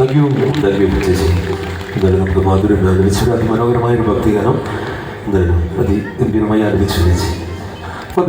Thank you thank you ചേച്ചി എന്തായാലും നമുക്ക് മാധുര്യം ആലപിച്ചു അതിമനോഹരമായൊരു ഭക്തിഗാനം എന്തായാലും അതി ഗംഭീരമായി ആലപിച്ചു ചേച്ചി.